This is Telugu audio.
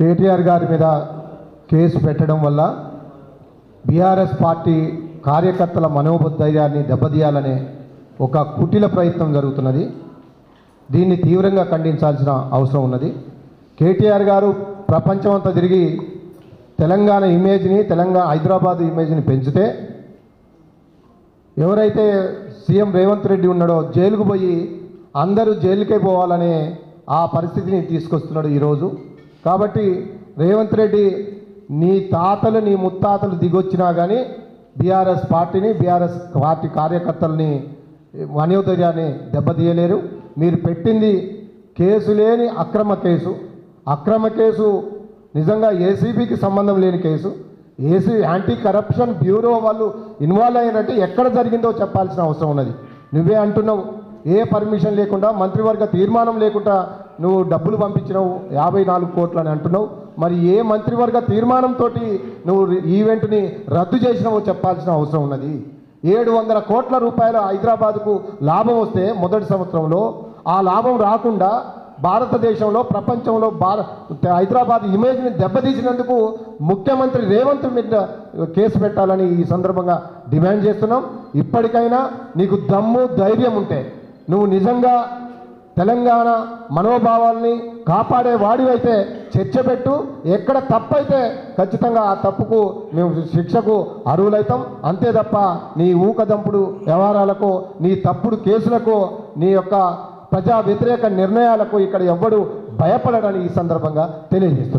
కేటీఆర్ గారి మీద కేసు పెట్టడం వల్ల బీఆర్ఎస్ పార్టీ కార్యకర్తల మనోబద్ధైర్యాన్ని దెబ్బతీయాలనే ఒక కుటిల ప్రయత్నం జరుగుతున్నది. దీన్ని తీవ్రంగా ఖండించాల్సిన అవసరం ఉన్నది. కేటీఆర్ గారు ప్రపంచమంతా తిరిగి తెలంగాణ ఇమేజ్ని తెలంగాణ హైదరాబాద్ ఇమేజ్ని పెంచితే ఎవరైతే సీఎం రేవంత్ రెడ్డి ఉన్నాడో జైలుకు పోయి అందరూ జైలుకే పోవాలనే ఆ పరిస్థితిని తీసుకొస్తున్నాడు ఈరోజు. కాబట్టి రేవంత్ రెడ్డి నీ తాతలు నీ ముత్తాతలు దిగొచ్చినా కానీ బీఆర్ఎస్ పార్టీని బీఆర్ఎస్ పార్టీ కార్యకర్తల్ని మనోధైర్యాన్ని దెబ్బతీయలేరు. మీరు పెట్టింది కేసు లేని అక్రమ కేసు. అక్రమ కేసు నిజంగా ఏసీబీకి సంబంధం లేని కేసు. ఏసీ యాంటీ కరప్షన్ బ్యూరో వాళ్ళు ఇన్వాల్వ్ అయినట్టు ఎక్కడ జరిగిందో చెప్పాల్సిన అవసరం ఉన్నది. నువ్వే అంటున్నావు. ఏ పర్మిషన్ లేకుండా మంత్రివర్గ తీర్మానం లేకుండా నువ్వు డబ్బులు పంపించినావు యాభై నాలుగు కోట్లు అని అంటున్నావు. మరి ఏ మంత్రివర్గ తీర్మానంతో నువ్వు ఈవెంట్ని రద్దు చేసినావో చెప్పాల్సిన అవసరం ఉన్నది. ఏడు వందల కోట్ల రూపాయలు హైదరాబాద్కు లాభం వస్తే మొదటి సంవత్సరంలో ఆ లాభం రాకుండా భారతదేశంలో ప్రపంచంలో భార హైదరాబాద్ ఇమేజ్ని దెబ్బతీసినందుకు ముఖ్యమంత్రి రేవంత్ మీద కేసు పెట్టాలని ఈ సందర్భంగా డిమాండ్ చేస్తున్నాం. ఇప్పటికైనా నీకు దమ్ము ధైర్యం ఉంటే నువ్వు నిజంగా తెలంగాణ మనోభావాల్ని కాపాడే వాడివైతే చర్చ పెట్టు. ఎక్కడ తప్పైతే ఖచ్చితంగా ఆ తప్పుకు మేము శిక్షకు అర్హులైతాం. అంతే తప్ప నీ ఊకదంపుడు వ్యవహారాలకు నీ తప్పుడు కేసులకు నీ యొక్క ప్రజా వ్యతిరేక నిర్ణయాలకు ఇక్కడ ఎవ్వడు భయపడడని ఈ సందర్భంగా తెలియజేస్తున్నాం.